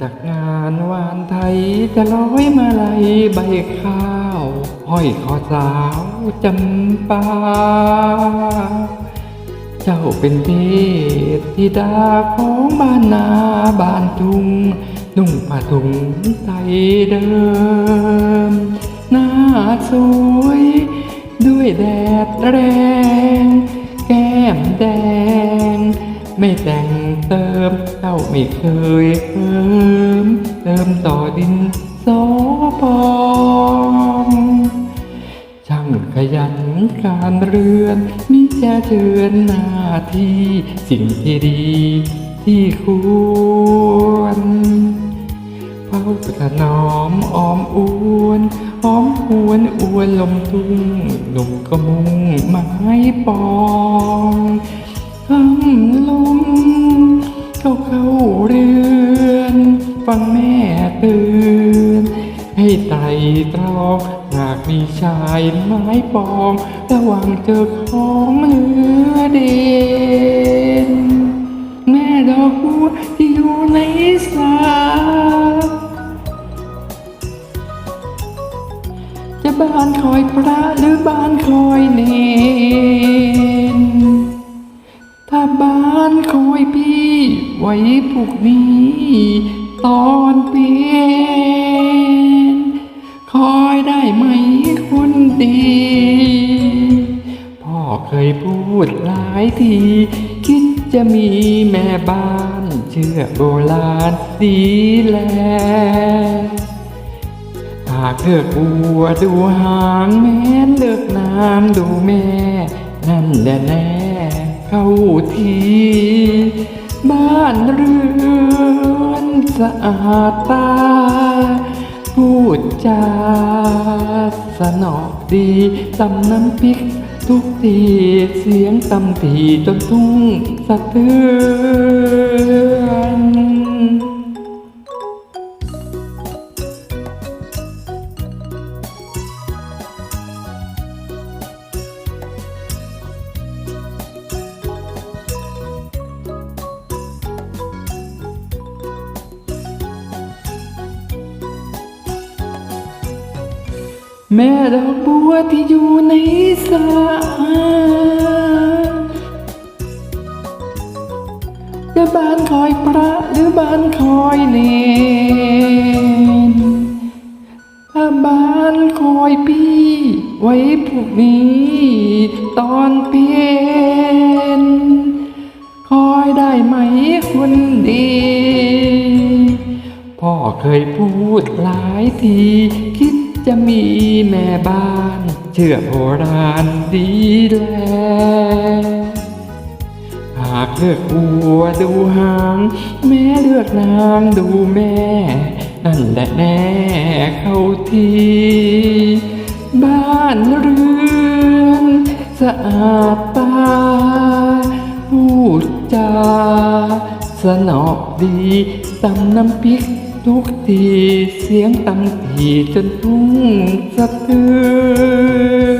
จากงานวานไทยจะร้อยมาลัยใบข้าวห้อยคอสาวจำปา เจ้าเป็นเทพธิดาของบ้านนาบ้านทุ่งนุ่งผ้าถุงไทยเดิม หน้าสวย ด้วยแดดแรง แก้มแดง ไม่แต่ง เติมเจ้าไม่เคยเติมเติมต่อดินสอพองช่างขยันการเรือนมิจะเชิญหน้าที่สิ่งที่ดีที่ควรเฝ้าถนอมอ้อมอวนหอมหวนอวนลมทุ่งหนุ่มก็มุ่งไม้ปองคำลม เข้าเข้าเรือน ฟังแม่เตือนให้ไตรตรอง หากมีชายไม้ปอง ระวังเจอของเหลือเด่นแม่ดอกบัวที่อยู่ในสาจะบ้านคอยพระหรือบ้านคอยเนน บ้านคอยพี่ ไว้พวกนี้ ตอนเป็นคอยได้ไหมคุณดี พ่อเคยพูดหลายที คิดจะมีแม่บ้าน เชื่อโบราณดีแลหากเลือกบัวดูหางแม้นเลือกน้ำดูแม่ นั่นแหละแน่ เข้าทีบ้านเรือนสะอาดตา พูดจาสนอดีตำน้ำพริกทุกทีเสียงตำทีจนทุ่งสะเทือน แม่ดอกบัวที่อยู่ในสระจะบ้านคอยพระหรือบ้านคอยเนนถ้าบ้านคอยพี่ ไว้พวกนี้ ตอนเพียนคอยได้ไหมคนดีพ่อเคยพูดหลายทีคิด จะมีแม่บ้าน เชื่อโบราณดีแล หากเลือกบัวดูหาง แม่เลือกนางดูแม่ นั่นแหละแน่เข้าที บ้านเรือนสะอาดตาพูดจาสนอบดีตำน้ำพริก ทุกทีเสียงตำทีจนทุ่งสะเทือน